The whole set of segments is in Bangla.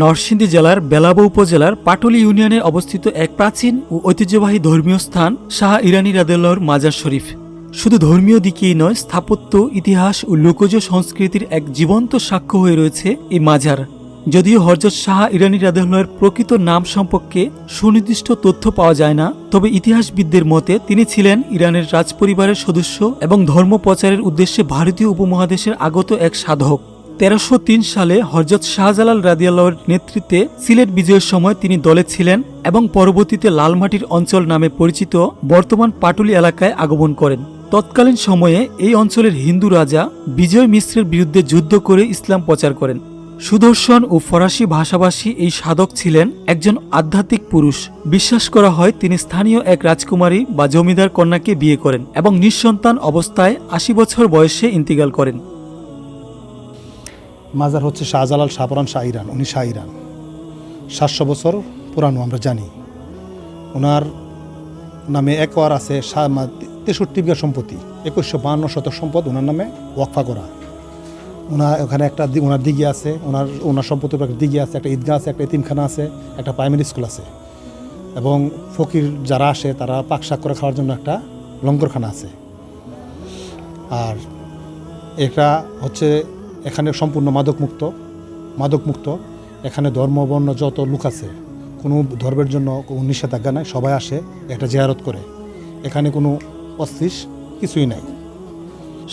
নরসিংদী জেলার বেলাবো উপজেলার পাটুলি ইউনিয়নে অবস্থিত এক প্রাচীন ও ঐতিহ্যবাহী ধর্মীয় স্থান শাহ ইরানি রাদেল্লাহর মাজার শরীফ। শুধু ধর্মীয় দিকেই নয়, স্থাপত্য, ইতিহাস ও লোকজ সংস্কৃতির এক জীবন্ত সাক্ষ্য হয়ে রয়েছে এই মাজার। যদিও হরজত শাহ ইরানি রাদেল্লাহর প্রকৃত নাম সম্পর্কে সুনির্দিষ্ট তথ্য পাওয়া যায় না, তবে ইতিহাসবিদদের মতে তিনি ছিলেন ইরানের রাজপরিবারের সদস্য এবং ধর্ম প্রচারের উদ্দেশ্যে ভারতীয় উপমহাদেশের আগত এক সাধক। তেরোশো সালে হরজত শাহজালাল রাদিয়াল্লাহর নেতৃত্বে সিলেট বিজয়ের সময় তিনি দলে ছিলেন এবং পরবর্তীতে লালমাটির অঞ্চল নামে পরিচিত বর্তমান পাটুলি এলাকায় আগমন করেন। তৎকালীন সময়ে এই অঞ্চলের হিন্দু রাজা বিজয় মিশ্রের বিরুদ্ধে যুদ্ধ করে ইসলাম প্রচার করেন। সুদর্শন ও ফরাসি ভাষাভাষী এই সাধক ছিলেন একজন আধ্যাত্মিক পুরুষ। বিশ্বাস করা হয় তিনি স্থানীয় এক রাজকুমারী বা জমিদার কন্যাকে বিয়ে করেন এবং নিঃসন্তান অবস্থায় আশি বছর বয়সে ইন্তিকাল করেন। মাজার হচ্ছে শাহজালাল শাহপরান শাহ ইরান, উনি শাহ ইরান। সাতশো বছর পুরানো, আমরা জানি। ওনার নামে একর আছে তেষট্টি বিঘা সম্পত্তি, একুশশো বাহান্ন শতক সম্পদ ওনার নামে ওয়াকফা করা। ওনার ওখানে একটা ওনার দিঘি আছে, ওনার ওনার সম্পত্তির উপর একটা দিঘি আছে, একটা ঈদগাহ আছে, একটা ইতিমখানা আছে, একটা প্রাইমারি স্কুল আছে। এবং ফকির যারা আসে, তারা পাক শাক করে খাওয়ার জন্য একটা লঙ্গরখানা আছে। আর এটা হচ্ছে এখানে সম্পূর্ণ মাদকমুক্ত মাদকমুক্ত। এখানে ধর্ম, বর্ণ যত লোক আছে, কোনো ধর্মের জন্য নিষেধাজ্ঞা নাই, সবাই আসে, একটা জেয়ারত করে। এখানে কোনো অস্থিস কিছুই নাই।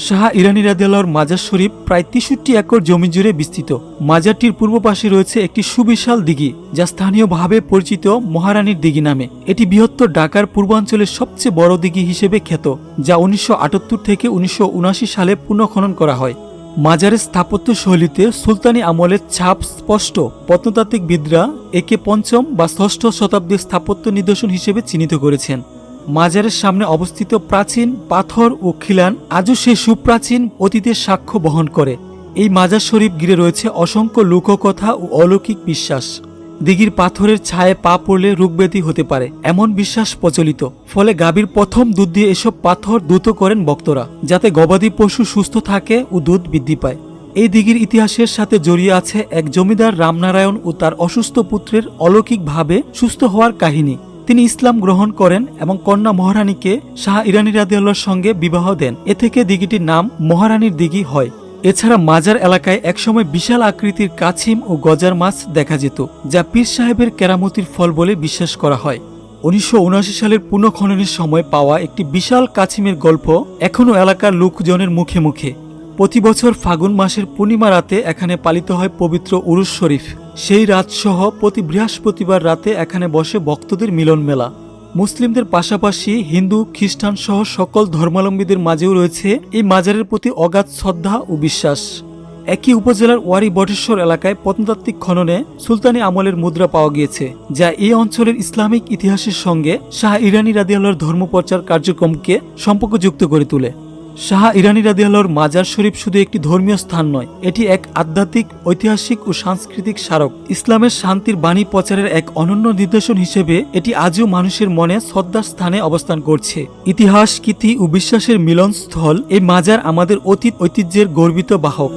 শাহ ইরানি রাদিয়াল্লাহর মাজার শরীফ প্রায় তেষট্টি একর জমি জুড়ে বিস্তৃত। মাজারটির পূর্ব পাশে রয়েছে একটি সুবিশাল দিঘি, যা স্থানীয়ভাবে পরিচিত মহারানীর দিঘি নামে। এটি বৃহত্তর ঢাকার পূর্বাঞ্চলের সবচেয়ে বড় দিঘি হিসেবে খ্যাত, যা উনিশশো আটাত্তর থেকে উনিশশো উনআশি সালে পুনঃখনন করা হয়। মাজারের স্থাপত্য শৈলীতে সুলতানি আমলের ছাপ স্পষ্ট। প্রত্নতাত্ত্বিকবিদরা একে পঞ্চম বা ষষ্ঠ শতাব্দীর স্থাপত্য নিদর্শন হিসেবে চিহ্নিত করেছেন। মাজারের সামনে অবস্থিত প্রাচীন পাথর ও খিলান আজও সে সুপ্রাচীন অতীতের সাক্ষ্য বহন করে। এই মাজার শরীফ ঘিরে রয়েছে অসংখ্য লোককথা ও অলৌকিক বিশ্বাস। দিঘির পাথরের ছায়ে পা পড়লে রোগব্যাধি হতে পারে, এমন বিশ্বাস প্রচলিত। ফলে গাভীর প্রথম দুধ দিয়ে এসব পাথর দ্রুত করেন ভক্তরা, যাতে গবাদি পশু সুস্থ থাকে ও দুধ বৃদ্ধি পায়। এই দিঘির ইতিহাসের সাথে জড়িয়ে আছে এক জমিদার রামনারায়ণ ও তার অসুস্থ পুত্রের অলৌকিকভাবে সুস্থ হওয়ার কাহিনী। তিনি ইসলাম গ্রহণ করেন এবং কন্যা মহারানীকে শাহ ইরানি রাদিয়াল্লাহর সঙ্গে বিবাহ দেন। এ থেকে দিঘিটির নাম মহারানীর দিঘি হয়। এছাড়া মাজার এলাকায় একসময় বিশাল আকৃতির কাছিম ও গজার মাছ দেখা যেত, যা পীর সাহেবের কেরামতির ফল বলে বিশ্বাস করা হয়। উনিশশো উনআশি সালের পুনঃখননের সময় পাওয়া একটি বিশাল কাছিমের গল্প এখনও এলাকার লোকজনের মুখে মুখে। প্রতি বছর ফাগুন মাসের পূর্ণিমা রাতে এখানে পালিত হয় পবিত্র উরুস শরীফ। সেই রাতসহ প্রতি বৃহস্পতিবার রাতে এখানে বসে ভক্তদের মিলন মেলা মুসলিমদের পাশাপাশি হিন্দু, খ্রিস্টান সহ সকল ধর্মাবলম্বীদের মাঝেও রয়েছে এই মাজারের প্রতি অগাধ শ্রদ্ধা ও বিশ্বাস। একই উপজেলার ওয়ারি বটেশ্বর এলাকায় প্রত্নতাত্ত্বিক খননে সুলতানি আমলের মুদ্রা পাওয়া গিয়েছে, যা এই অঞ্চলের ইসলামিক ইতিহাসের সঙ্গে শাহ ইরানি রাদিয়াল্লার ধর্মপ্রচার কার্যক্রমকে সম্পর্কযুক্ত করে তোলে। শাহ ইরানি রাদিয়াল্লাহর মাজার শরীফ শুধু একটি ধর্মীয় স্থান নয়, এটি এক আধ্যাত্মিক, ঐতিহাসিক ও সাংস্কৃতিক স্মারক। ইসলামের শান্তির বাণী প্রচারের এক অনন্য নির্দেশন হিসেবে এটি আজও মানুষের মনে শ্রদ্ধার স্থানে অবস্থান করছে। ইতিহাস, কীর্তি ও বিশ্বাসের মিলনস্থল এই মাজার আমাদের অতীত ঐতিহ্যের গর্বিত বাহক।